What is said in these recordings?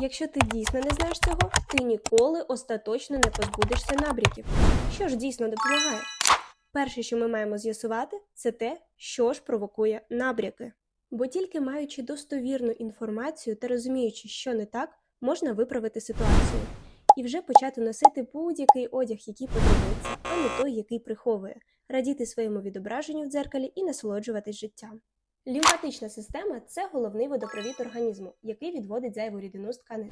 Якщо ти дійсно не знаєш цього, ти ніколи остаточно не позбудешся набряків. Що ж дійсно допомагає? Перше, що ми маємо з'ясувати, це те, що ж провокує набряки. Бо тільки маючи достовірну інформацію та розуміючи, що не так, можна виправити ситуацію і вже почати носити будь-який одяг, який подобається, а не той, який приховує, радіти своєму відображенню в дзеркалі і насолоджуватись життям. Лімфатична система це головний водопровід організму, який відводить зайву рідину з тканин.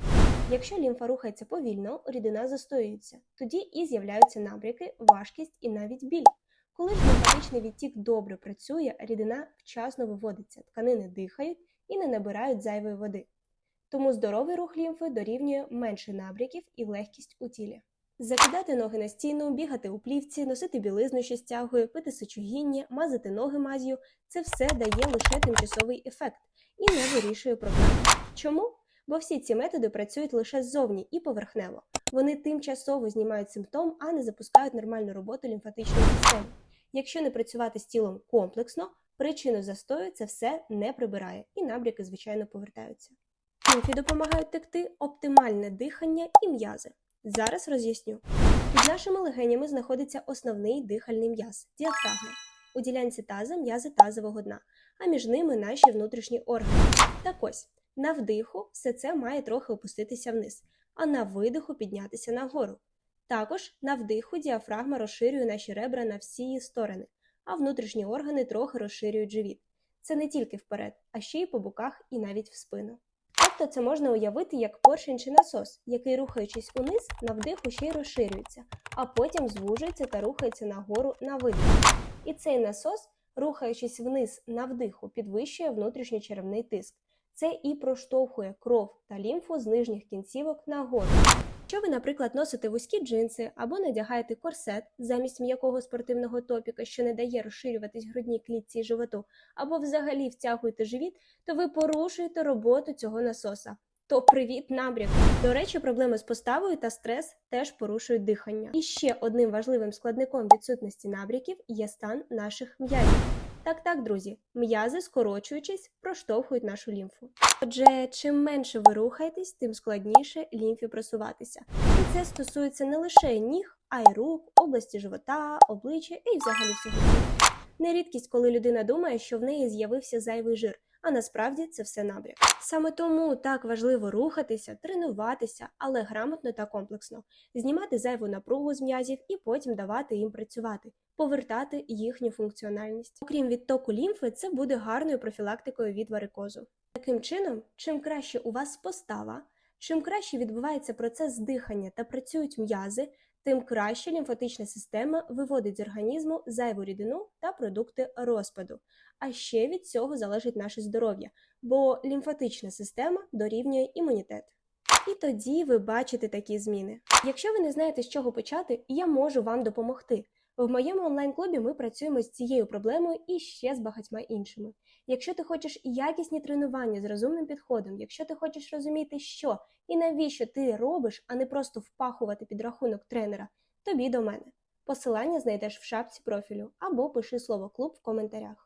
Якщо лімфа рухається повільно, рідина застоюється, тоді і з'являються набряки, важкість і навіть біль. Коли ж лімфатичний відтік добре працює, рідина вчасно виводиться, тканини дихають і не набирають зайвої води. Тому здоровий рух лімфи дорівнює менше набряків і легкість у тілі. Закидати ноги на стіну, бігати у плівці, носити білизну, що стягує, пити сечогіння, мазати ноги маз'ю це все дає лише тимчасовий ефект і не вирішує проблему. Чому? Бо всі ці методи працюють лише ззовні і поверхнево. Вони тимчасово знімають симптом, а не запускають нормальну роботу лімфатичної системи. Якщо не працювати з тілом комплексно, причину застою це все не прибирає, і набряки, звичайно, повертаються. Лімфі допомагають текти оптимальне дихання і м'язи. Зараз роз'ясню. Під нашими легенями знаходиться основний дихальний м'яз діафрагма. У ділянці таза м'язи тазового дна, а між ними наші внутрішні органи. Так ось, на вдиху все це має трохи опуститися вниз, а на видиху піднятися нагору. Також на вдиху діафрагма розширює наші ребра на всі сторони, а внутрішні органи трохи розширюють живіт. Це не тільки вперед, а ще й по боках і навіть в спину. Тобто це можна уявити як поршень чи насос, який, рухаючись униз, на вдиху ще й розширюється, а потім звужується та рухається нагору на видих. І цей насос, рухаючись вниз на вдиху, підвищує внутрішній черевний тиск. Це і проштовхує кров та лімфу з нижніх кінцівок нагору. Якщо ви, наприклад, носите вузькі джинси або надягаєте корсет замість м'якого спортивного топіка, що не дає розширюватись грудній клітці і животу, або взагалі втягуєте живіт, то ви порушуєте роботу цього насоса. То привіт набряк. До речі, проблеми з поставою та стрес теж порушують дихання. І ще одним важливим складником відсутності набряків є стан наших м'язів. Так, так, друзі, м'язи, скорочуючись, проштовхують нашу лімфу. Отже, чим менше ви рухаєтесь, тим складніше лімфі просуватися. І це стосується не лише ніг, а й рук, області живота, обличчя і взагалі всього Нерідкість, коли людина думає, що в неї з'явився зайвий жир, а насправді це все набряк. Саме тому так важливо рухатися, тренуватися, але грамотно та комплексно, знімати зайву напругу з м'язів і потім давати їм працювати, повертати їхню функціональність. Окрім відтоку лімфи, це буде гарною профілактикою від варикозу. Таким чином, чим краще у вас постава, чим краще відбувається процес дихання та працюють м'язи, тим краще лімфатична система виводить з організму зайву рідину та продукти розпаду. А ще від цього залежить наше здоров'я, бо лімфатична система дорівнює імунітет. І тоді ви бачите такі зміни. Якщо ви не знаєте, з чого почати, я можу вам допомогти. В моєму онлайн-клубі ми працюємо з цією проблемою і ще з багатьма іншими. Якщо ти хочеш якісні тренування з розумним підходом, якщо ти хочеш розуміти, що і навіщо ти робиш, а не просто впахувати під рахунок тренера, тобі до мене. Посилання знайдеш в шапці профілю або пиши слово клуб в коментарях.